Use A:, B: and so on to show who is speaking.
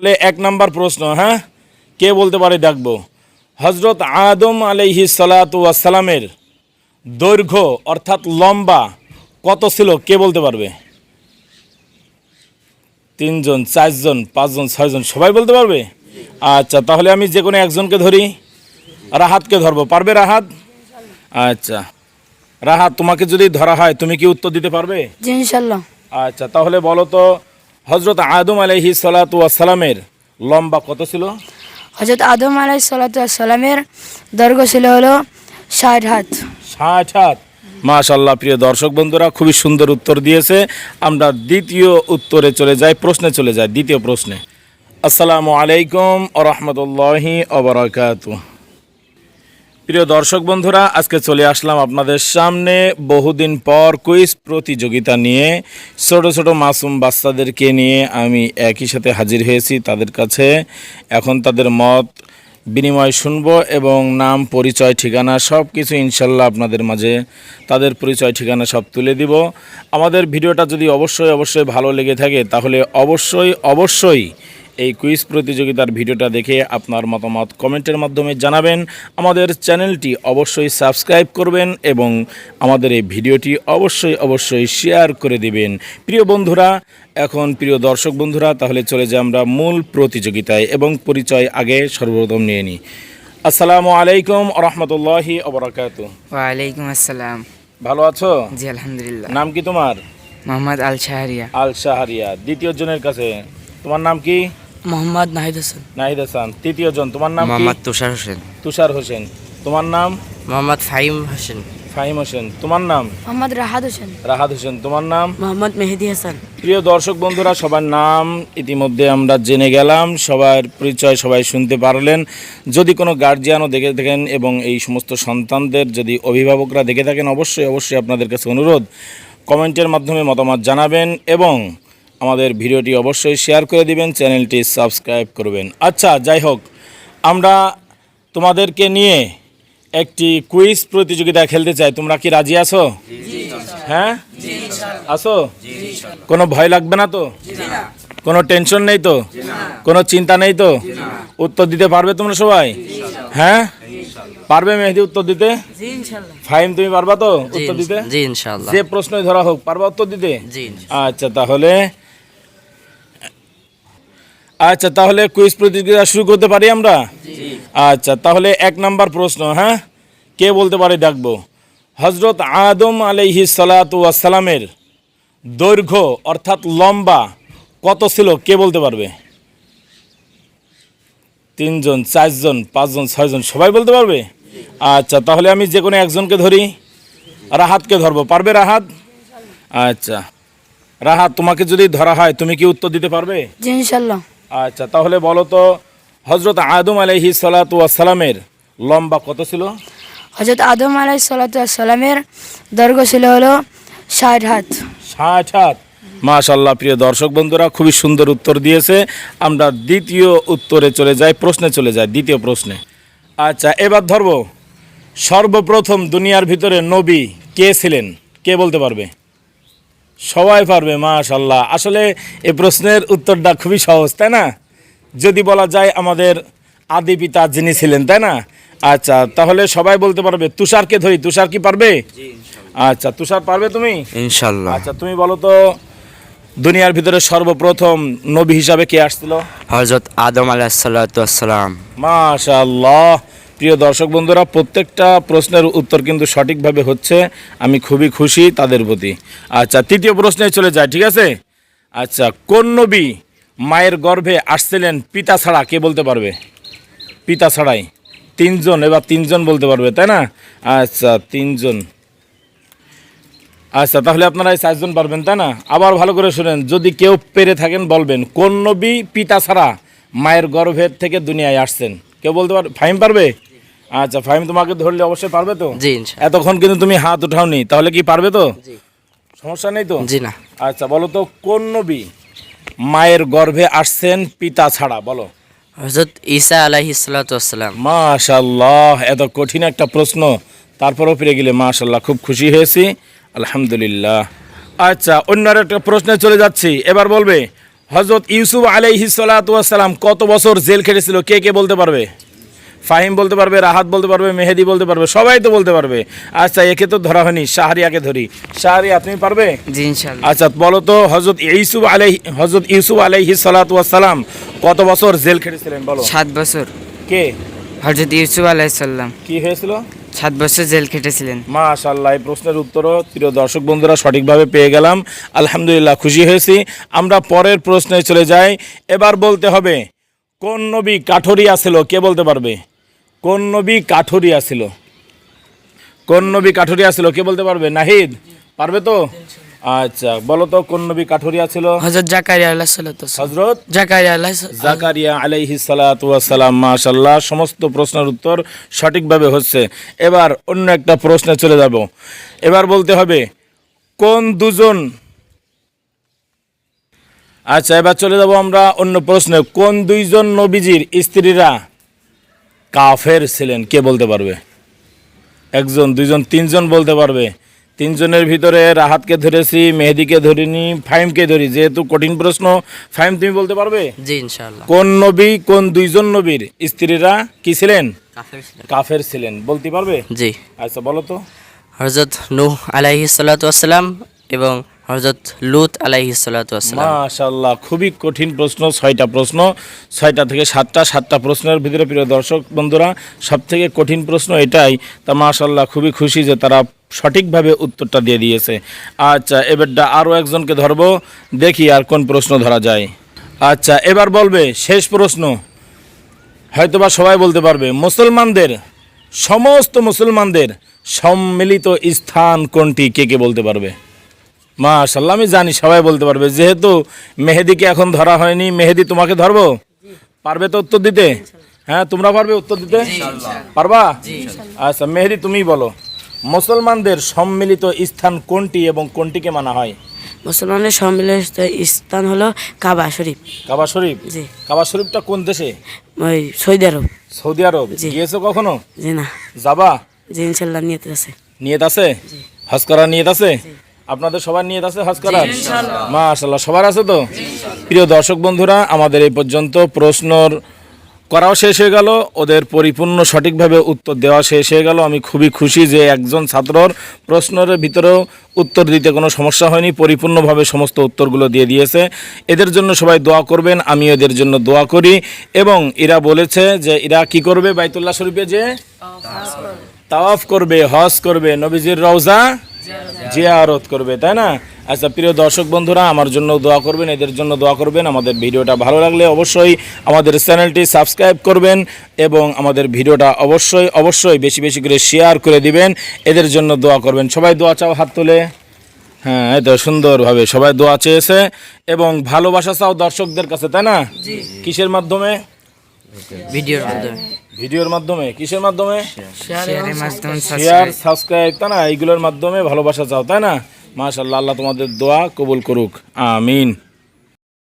A: তাহলে এক নাম্বার প্রশ্ন হ্যাঁ? কে বলতে পারে দেখব হজরত আদম আলাইহি সালামের দৈর্ঘ্য অর্থাৎ লম্বা কত ছিল? কে বলতে পারবে? তিনজন চারজন পাঁচজন ছয়জন সবাই বলতে পারবে? আচ্ছা তাহলে আমি যে কোনো একজনকে ধরি। রাহাতকে ধরবো। পারবে রাহাত? আচ্ছা। রাহাত তোমাকে যদি ধরা হয় তুমি কি উত্তর দিতে পারবে?
B: ইনশাল্লাহ।
A: আচ্ছা তাহলে বলো তো হজরত আদম আলহি সালামের লম্বা কত ছিল?
B: হজরত আদম আলাই সালামের দৈর্ঘ্য ছিল হলো ষাট হাত।
A: ষাট হাত। মাশাল্লাহ প্রিয় দর্শক বন্ধুরা খুবই সুন্দর উত্তর দিয়েছে। আমরা দ্বিতীয় উত্তরে চলে যাই প্রশ্নে চলে যাই দ্বিতীয় প্রশ্নে। আসসালামু আলাইকুম আ রহমতুল্লাহি প্রিয় দর্শক বন্ধুরা, আজকে চলে আসলাম আপনাদের সামনে। বহুদিন পর কুইজ প্রতিযোগিতা নিয়ে ছোট ছোট মাসুম বাচ্চাদেরকে নিয়ে আমি একই সাথে হাজির হয়েছি তাদের কাছে। এখন তাদের মত বিনিময় শুনব এবং নাম, পরিচয়, ঠিকানা সব কিছু ইনশাল্লাহ আপনাদের মাঝে তাদের পরিচয়, ঠিকানা সব তুলে দিব। আমাদের ভিডিওটা যদি অবশ্যই অবশ্যই ভালো লেগে থাকে, তাহলে অবশ্যই অবশ্যই এই কুইজ প্রতিযোগিতার ভিডিওটা দেখে আপনার মতামত কমেন্টের মাধ্যমে জানাবেন। আমাদের চ্যানেলটি অবশ্যই সাবস্ক্রাইব করবেন এবং আমাদের এই ভিডিওটি অবশ্যই অবশ্যই শেয়ার করে দিবেন। প্রিয় বন্ধুরা এখন প্রিয় দর্শক বন্ধুরা তাহলে চলে যাই আমরা মূল প্রতিযোগিতায় এবং পরিচয় আগে সর্বপ্রথম নিয়ে নিই। আসসালামু আলাইকুম রহমতুল্লাহি অবরাকাত
C: ওয়ালাইকুম আসসালাম।
A: ভালো আছো?
C: জি আলহামদুলিল্লাহ।
A: নাম কি তোমার?
C: মোহাম্মদ আল শাহরিয়া
A: আল শাহরিয়া দ্বিতীয় জনের কাছে তোমার নাম কি?
B: মোহাম্মদ নাহিদ হোসেন।
A: নাহিদ হাসান। তৃতীয় জন তোমার নাম কি?
C: মোহাম্মদ তুষার হোসেন।
A: তুষার হোসেন। তোমার নাম?
C: মোহাম্মদ ফাহিম হোসেন।
A: ফাহিম হোসেন। তোমার নাম?
B: মোহাম্মদ রাহাত হোসেন।
A: রাহাত হোসেন। তোমার নাম?
B: মোহাম্মদ মেহেদি হাসান।
A: প্রিয় দর্শক বন্ধুরা সবার নাম ইতিমধ্যে আমরা জেনে গেলাম সবার পরিচয় সবাই শুনতে পারলেন। যদি কোনো গার্জিয়ানও দেখে থাকেন এবং এই সমস্ত সন্তানদের যদি অভিভাবকরা দেখে থাকেন অবশ্যই অবশ্যই আপনাদের কাছে অনুরোধ। কমেন্টের মাধ্যমে মতামত জানাবেন এবং আমাদের ভিডিওটি অবশ্যই শেয়ার করে দিবেন চ্যানেলটি সাবস্ক্রাইব করবেন। আচ্ছা যাই হোক আমরা তোমাদেরকে নিয়ে একটি কুইজ প্রতিযোগিতা খেলতে চাই। তোমরা কি রাজি আছো? হ্যাঁ? আসো কোনো ভয় লাগবে না তো? কোনো টেনশন নেই তো? কোনো চিন্তা নেই তো? উত্তর দিতে পারবে তোমরা সবাই? হ্যাঁ? পারবে মেহেদি উত্তর দিতে? ফাইম তুমি পারবা তো উত্তর দিতে? যে প্রশ্নই ধরা হোক পারবা উত্তর দিতে? আচ্ছা তাহলে আচ্ছা তাহলে কুইজ প্রতিযোগিতা শুরু করতে পারি আমরা? আচ্ছা তাহলে এক নাম্বার প্রশ্ন হ্যাঁ? কে বলতে পারে দেখব হজরত আদম আলাইহি সালামের দৈর্ঘ্য অর্থাৎ লম্বা কত ছিল? কে বলতে পারবে? তিনজন চারজন পাঁচজন ছয়জন সবাই বলতে পারবে? আচ্ছা তাহলে আমি যে কোনো একজনকে ধরি। রাহাতকে ধরবো পারবে রাহাত? আচ্ছা রাহাত তোমাকে যদি ধরা হয় তুমি কি উত্তর দিতে পারবে?
B: জি ইনশাল্লাহ
A: আচ্ছা তাহলে বলো তো হজরত আদম আলহি সালামের লম্বা কত ছিল?
B: হজরত আদম আলাই সালামের দৈর্ঘ্য ছিল হলো ষাট হাত।
A: ষাট হাত। মাশাল্লাহ প্রিয় দর্শক বন্ধুরা খুবই সুন্দর উত্তর দিয়েছে। আমরা দ্বিতীয় উত্তরে চলে যাই প্রশ্নে চলে যাই দ্বিতীয় প্রশ্নে। আচ্ছা এবার ধরবো সর্বপ্রথম দুনিয়ার ভিতরে নবী কে ছিলেন? কে বলতে পারবে? সবাই পারবে মাশাল্লাহ আসলে এ প্রশ্নের উত্তরটা খুবই সহজ তাই না? যদি বলা যায় আমাদের আদি পিতা যিনি ছিলেন তাই না? আচ্ছা তাহলে সবাই বলতে পারবে তুষারকে ধরি তুষার কি পারবে? আচ্ছা তুষার পারবে তুমি?
C: ইনশাল্লাহ
A: আচ্ছা তুমি বলো তো দুনিয়ার ভিতরে সর্বপ্রথম নবী হিসাবে কে আসছিল?
C: হযরত আদম আলাইহিস সালাতু ওয়াসসালাম
A: মাশাআল্লাহ। প্রিয় দর্শক বন্ধুরা, প্রত্যেকটা প্রশ্নের উত্তর কিন্তু সঠিকভাবে হচ্ছে। আমি খুবই খুশি তাদের প্রতি। আচ্ছা তৃতীয় প্রশ্নে চলে যায় ঠিক আছে? আচ্ছা কোন নবী মায়ের গর্ভে আসছিলেন পিতা ছাড়া, কে বলতে পারবে? পিতা ছাড়াই। তিনজন, এবার তিনজন বলতে পারবে, তাই না? আচ্ছা তিনজন। আচ্ছা তাহলে আপনারা এই চারজন পারবেন, তাই না? আবার ভালো করে শোনেন, যদি কেউ পেরে থাকেন, বলবেন, কোন নবী পিতা ছাড়া মায়ের গর্ভের থেকে দুনিয়ায় আসছেন? কেউ বলতে পারবে ফাহিম পারবে? আচ্ছা ফাহিম তোমাকে ধরলে অবশ্যই পারবে তো?
C: জি
A: এতক্ষণ কিন্তু তুমি হাত উঠাওনি তাহলে কি পারবে তো? সমস্যা নেই তো?
C: জি না।
A: আচ্ছা বলো তো কোন নবী মায়ের গর্ভে আসছেন পিতা ছাড়া? বলো।
C: হযরত ঈসা আলাইহিস সালাতু ওয়াসসালাম
A: মাশাল্লাহ এত কঠিন একটা প্রশ্ন। তারপরেও ফিরে গেলে মাশাল্লাহ খুব খুশি হয়েছি। আলহামদুলিল্লাহ। আচ্ছা অন্য আর একটা প্রশ্নে চলে যাচ্ছি। এবার বলবে হজরত ইউসুফ আলাইহি সালাম কত বছর জেল খেটেছিল? কে কে বলতে পারবে? ফাহিম বলতে পারবে রাহাত বলতে পারবে মেহেদি বলতে পারবে সবাই তো বলতে পারবে। আচ্ছা একে তো ধরা হয়নি শাহরিয়াকে ধরি। শাহরিয়া তুমি পারবে?
C: জি
A: আচ্ছা বলো তো হজরত ইউসুফ আলাই হজরত ইউসুফ আলাইহি সালাম কত বছর জেল খেটেছিলেন বলো?
D: সাত বছর।
A: কে?
D: হজরত ইউসুফ আলাইসাল্লাম
A: কি হয়েছিল?
D: সাত বছর জেল খেটেছিলেন।
A: মাশাল্লাহ এই প্রশ্নের উত্তরও প্রিয় দর্শক বন্ধুরা সঠিকভাবে পেয়ে গেলাম। আলহামদুলিল্লাহ খুশি হয়েছি। আমরা পরের প্রশ্নে চলে যাই। এবার বলতে হবে কোন নবী কাঠরিয়া ছিল কে বলতে পারবে? কোন নবী কাঠরিয়া ছিল? কোন নবী কাঠরিয়া ছিল? কে বলতে পারবে? নাহিদ? পারবে তো? আচ্ছা বলো তো কোন নবী কাঠরিয়া ছিল?
D: হজরত জাকারিয়া আল্লাহ সাল্লাম
A: হজরত
D: জাকারিয়া আল্লাহ
A: জাকারিয়া আলাইহি সালাম মাশাল্লাহ সমস্ত প্রশ্নের উত্তর সঠিকভাবে হচ্ছে। এবার অন্য একটা প্রশ্নে চলে যাব। এবার বলতে হবে কোন দুজন? আচ্ছা এবার চলে যাব আমরা অন্য প্রশ্নে। কোন দুইজন নবীজির স্ত্রীরা কাফের ছিলেন কে বলতে পারবে? একজন দুইজন তিনজন বলতে পারবে। তিনজনের ভিতরে রাহাতকে ধরেছি মেহেদিকে ধরিনি ফাইমকে ধরি যেহেতু কঠিন প্রশ্ন ফাইম তুমি বলতে পারবে?
C: জি
A: কোন নবী কোন দুইজন নবীর স্ত্রীরা কি ছিলেন?
C: কাফের ছিলেন।
A: বলতে পারবে?
C: জি।
A: আচ্ছা বলো তো।
C: হজরত নূহ আলাইহি সাল্লাম এবং হজরত লুত আলাইহি সাল্লাম
A: মাশাল্লাহ খুবই কঠিন প্রশ্ন, ছয়টা প্রশ্ন। ছয়টা থেকে সাতটা সাতটা প্রশ্নের ভিতরে প্রিয় দর্শক বন্ধুরা সব থেকে কঠিন প্রশ্ন এটাই। তা মাশাল্লাহ খুবই খুশি যে তারা সঠিকভাবে উত্তরটা দিয়ে দিয়েছে। আচ্ছা এবারটা আরও একজনকে ধরবো, দেখি আর কোন প্রশ্ন ধরা যায়। আচ্ছা এবার বলবে, শেষ প্রশ্ন। হয়তোবা সবাই বলতে পারবে, মুসলমানদের, সমস্ত মুসলমানদের সম্মিলিত স্থান কোনটি? কে কে বলতে পারবে? মাশাল্লাহ আমি জানি সবাই বলতে পারবে। যেহেতু মেহেদিকে এখন ধরা হয়নি মেহেদি তোমাকে ধরবো? পারবে তো উত্তর দিতে? হ্যাঁ তোমরা পারবে উত্তর দিতে? পারবা? আচ্ছা মেহেদি তুমি বলো। মুসলমানদের সম্মিলিত স্থান কোনটি এবং কোনটিকে মানা হয়?
E: মুসলমানের সম্মিলিত স্থান হলো কাবা শরীফ।
A: কাবা শরীফ?
E: জি।
A: কাবা শরীফটা কোন দেশে?
E: ওই সৌদি আরব।
A: সৌদি আরব।
E: জি।
A: গিয়েছো কখনো?
E: জি না।
A: যাবা?
E: জি ইনশাল্লাহ নিয়ত আছে।
A: নিয়ত আছে? হজ করার নিয়ত আছে? আপনাদের সবার নিয়ত আছে হজ করার? মাশাল্লাহ সবার আছে তো? প্রিয় দর্শক বন্ধুরা আমাদের এই পর্যন্ত প্রশ্নর করাও শেষ হয়ে গেল। ওদের পরিপূর্ণ সঠিকভাবে উত্তর দেওয়া শেষ হয়ে গেল। আমি খুবই খুশি যে একজন ছাত্রর প্রশ্নের ভিতরেও উত্তর দিতে কোনো সমস্যা হয়নি। পরিপূর্ণভাবে সমস্ত উত্তরগুলো দিয়ে দিয়েছে। এদের জন্য সবাই দোয়া করবেন আমি এদের জন্য দোয়া করি। এবং এরা বলেছে যে এরা কি করবে বাইতুল্লাহ শরীফে যে? তাওয়াফ করবে হজ করবে। নবীজির রওজা জিয়ারত করবে তাই না? আচ্ছা প্রিয় দর্শক বন্ধুরা আমার জন্য দোয়া করবেন এদের জন্য দোয়া করবেন। আমাদের ভিডিওটা ভালো লাগলে অবশ্যই আমাদের চ্যানেলটি সাবস্ক্রাইব করবেন এবং আমাদের ভিডিওটা অবশ্যই অবশ্যই বেশি বেশি করে শেয়ার করে দিবেন। এদের জন্য দোয়া করবেন। সবাই দোয়া চাও হাত তুলে? হ্যাঁ এই তো সুন্দরভাবে সবাই দোয়া চেয়েছে এবং ভালোবাসা চাও দর্শকদের কাছে তাই না? কিসের মাধ্যমে?
C: ভিডিওর মাধ্যমে।
A: ভিডিওর মাধ্যমে? কিসের মাধ্যমে?
D: শেয়ারের মাধ্যমে
A: শেয়ার সাবস্ক্রাইব তাই না? এইগুলোর মাধ্যমে ভালোবাসা চাও তাই না? মাশাল্লাহ আল্লাহ তোমাদের দোয়া কবুল করুক। আমিন।